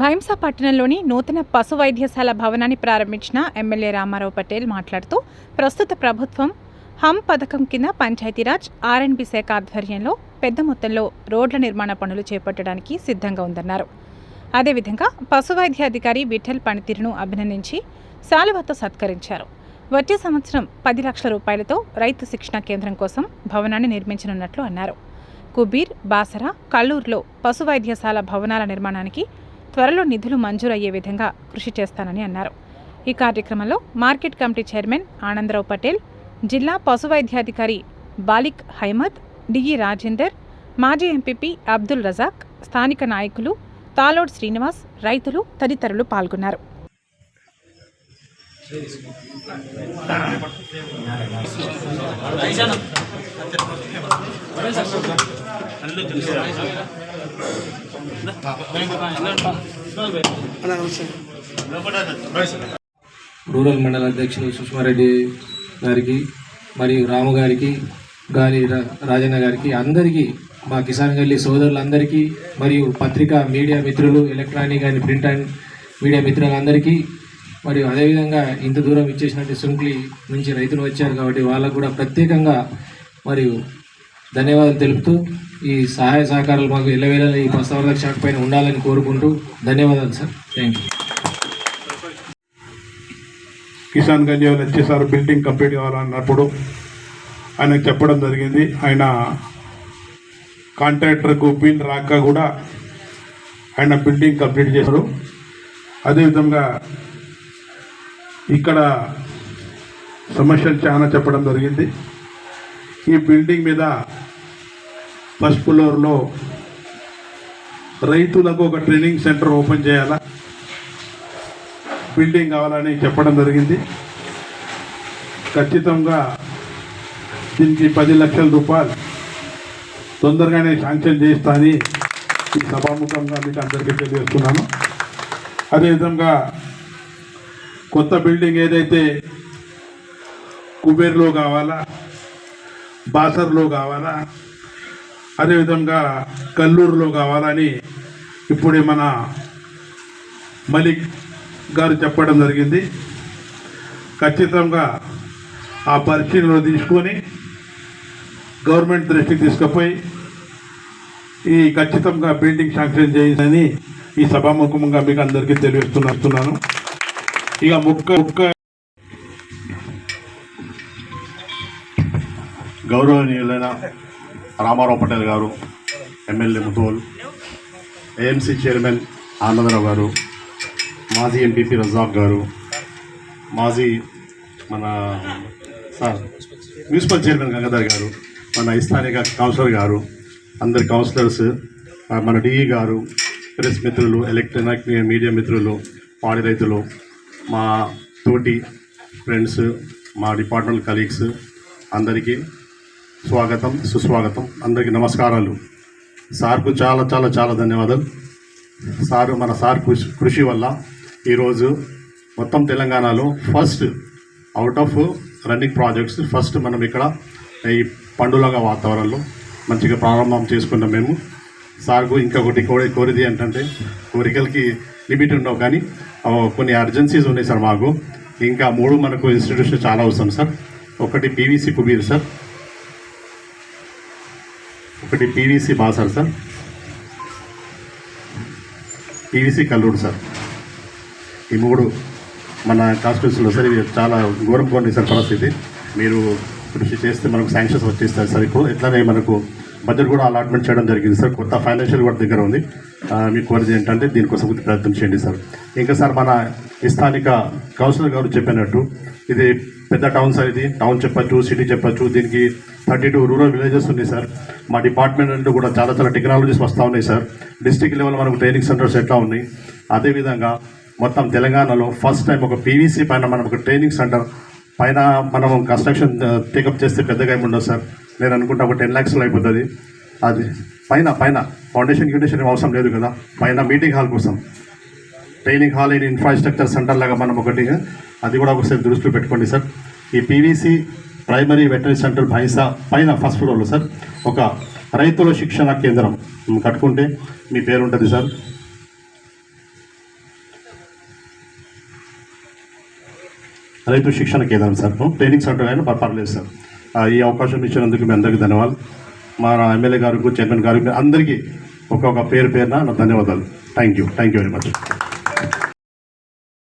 భైంసా పట్టణంలోని నూతన పశు వైద్యశాల భవనాన్ని ప్రారంభించిన ఎమ్మెల్యే రామారావు పటేల్ మాట్లాడుతూ ప్రస్తుత ప్రభుత్వం హమ్ పథకం కింద పంచాయతీరాజ్ ఆర్ఎండ్బి శాఖ ఆధ్వర్యంలో పెద్ద మొత్తంలో రోడ్ల నిర్మాణ పనులు చేపట్టడానికి సిద్ధంగా ఉందన్నారు. అదేవిధంగా పశు వైద్య అధికారి విఠల్ పనితీరును అభినందించి శాలువతో సత్కరించారు. వచ్చే సంవత్సరం పది లక్షల రూపాయలతో రైతు శిక్షణ కేంద్రం కోసం భవనాన్ని నిర్మించనున్నట్లు అన్నారు. కుబీర్ బాసర కల్లూరులో పశు వైద్యశాల భవనాల నిర్మాణానికి త్వరలో నిధులు మంజూరయ్యే విధంగా కృషి చేస్తానని అన్నారు. ఈ కార్యక్రమంలో market committee chairman Anandarao Patel జిల్లా పశు వైద్యాధికారి బాలిక్ హైమద్ డిఈ రాజేందర్ మాజీ ఎంపీపీ అబ్దుల్ రజాక్ స్థానిక నాయకులు తాలోడ్ శ్రీనివాస్ రైతులు తదితరులు పాల్గొన్నారు. రూరల్ మండల అధ్యక్షులు సుష్మారెడ్డి గారికి మరియు రాము గారికి గాలి రా- రాజన్న గారికి అందరికీ మా కిసాన్ గల్లీ సోదరులందరికీ మరియు పత్రికా మీడియా మిత్రులు electronic and print and media మిత్రులందరికీ మరియు అదేవిధంగా ఇంత దూరం ఇచ్చేసినట్టు సుంక్లి నుంచి రైతులు వచ్చారు కాబట్టి వాళ్ళకు కూడా ప్రత్యేకంగా మరియు ధన్యవాదాలు తెలుపుతూ ఈ సహాయ సహకారాలు మాకు ఎల్లవేళ ఈ పశువర్ధక శాఖ పైన ఉండాలని కోరుకుంటూ ధన్యవాదాలు సార్. థ్యాంక్ యూ కిసాన్ గంజీ వాళ్ళు వచ్చేసారు బిల్డింగ్ కంప్లీట్ కావాలన్నప్పుడు ఆయనకు చెప్పడం జరిగింది. ఆయన కాంట్రాక్టర్కు బిల్ రాక కూడా ఆయన బిల్డింగ్ కంప్లీట్ చేశారు. అదేవిధంగా ఇక్కడ సమస్యలు చాలా చెప్పడం జరిగింది. ఈ బిల్డింగ్ మీద ఫస్ట్ ఫ్లోర్లో రైతులకు ఒక ట్రైనింగ్ సెంటర్ ఓపెన్ చేయాలా? బిల్డింగ్ కావాలని చెప్పడం జరిగింది. ఖచ్చితంగా దీనికి పది లక్షల రూపాయలు తొందరగానే శాంక్షన్ చేస్తా అని సభాముఖంగా మీకు అందరికీ తెలియజేస్తున్నాను. అదేవిధంగా కొత్త బిల్డింగ్ ఏదైతే కుబేర్లో కావాలా బాసర్లో కావాలా అదేవిధంగా కల్లూరులో కావాలని ఇప్పుడే మన మలిక్ గారు చెప్పడం జరిగింది. ఖచ్చితంగా ఆ పరిశీలన తీసుకొని గవర్నమెంట్ దృష్టికి తీసుకుపోయి ఈ ఖచ్చితంగా బిల్డింగ్ శాంక్షన్ చేయాలని ఈ సభాముఖంగా మీకు అందరికీ తెలియజేస్తున్నాను ఇక ముక్క ముక్క గౌరవనీయులైన Ramarao Patel garu MLA Mudhol AMC chairman Anandrao garu మాజీ ఎంపీపీ రజాక్ గారు మాజీ మన సార్ మున్సిపల్ చైర్మన్ గంగాధర్ గారు మన స్థానిక కౌన్సిలర్ గారు అందరి కౌన్సిలర్స్ మన డిఈ గారు ప్రెస్ మిత్రులు ఎలక్ట్రానిక్ మీడియా మిత్రులు పాడి రైతులు మా తోటి ఫ్రెండ్స్ మా డిపార్ట్మెంట్ కలీగ్స్ అందరికీ స్వాగతం సుస్వాగతం. అందరికీ నమస్కారాలు. సార్కు చాలా చాలా చాలా ధన్యవాదాలు. సారు మన సార్ కృషి కృషి వల్ల ఈరోజు మొత్తం తెలంగాణలో first out of running projects first మనం ఇక్కడ ఈ పండుగ వాతావరణంలో మంచిగా ప్రారంభం చేసుకున్నాం మేము. సార్కు ఇంకొకటి కోరి కోరిది ఏంటంటే కోరికలకి లిమిట్ ఉండవు కానీ కొన్ని అర్జెన్సీస్ ఉన్నాయి సార్ మాకు. ఇంకా మూడు మనకు ఇన్స్టిట్యూషన్ చాలా అవసరం సార్. ఒకటి పీవీసీ కుబీర్ సార్. ఒకటి PVC Basar sir. PVC Kallur sir. ఈ మూడు మన కాన్స్టిట్యూషన్లో సార్ ఇవి చాలా ఘోరం కొన్ని సార్ పరిస్థితి. మీరు కృషి చేస్తే మనకు శాంక్షన్స్ వచ్చేస్తారు సార్. ఇప్పుడు ఎట్లానే మనకు బడ్జెట్ కూడా అలాట్మెంట్ చేయడం జరిగింది సార్. కొత్త ఫైనాన్షియల్ కూడా దగ్గర ఉంది. మీకు మీ కోరిది ఏంటంటే దీనికోసం ప్రయత్నం చేయండి సార్. ఇంకా సార్ మన స్థానిక కౌన్సిలర్ గారు చెప్పినట్టు ఇది పెద్ద టౌన్ సార్ ఇది. టౌన్ చెప్పచ్చు సిటీ చెప్పచ్చు. దీనికి థర్టీ టూ రూరల్ విలేజెస్ ఉన్నాయి సార్. మా డిపార్ట్మెంట్ కూడా చాలా చాలా టెక్నాలజీస్ వస్తూ ఉన్నాయి సార్. డిస్టిక్ లెవెల్ మనకు ట్రైనింగ్ సెంటర్స్ ఎట్లా ఉన్నాయి? అదేవిధంగా మొత్తం తెలంగాణలో ఫస్ట్ టైం ఒక పీవీసీ పైన మనం ఒక ట్రైనింగ్ సెంటర్ పైన మనం కన్స్ట్రక్షన్ టేకప్ చేస్తే పెద్దగా ఏమి ఉండదు సార్. నేను అనుకుంటా ఒక టెన్ ల్యాక్స్లో అయిపోతుంది. అది పైన పైన ఫౌండేషన్ గిటేషన్ అవసరం లేదు కదా. పైన మీటింగ్ హాల్ కోసం. Training hall and infrastructure center లాగా మనం ఒకటి అది కూడా ఒకసారి దృష్టిలో పెట్టుకోండి సార్. ఈ PVC primary veterinary center Bhainsa పైన ఫస్ట్ ఫ్లోర్లో సార్. ఒక రైతుల శిక్షణ కేంద్రం. కట్టుకుంటే మీ పేరు ఉంటుంది సార్. రైతు శిక్షణ కేంద్రం సార్? ట్రైనింగ్ సెంటర్ అయినా పర్లేదు సార్. ఈ అవకాశం ఇచ్చినందుకు మీ అందరికీ ధన్యవాదాలు. మా ఎమ్మెల్యే గారికి చైర్మన్ గారికి అందరికీ ఒక్కొక్క పేరు పేరున నా ధన్యవాదాలు. Thank you thank you very much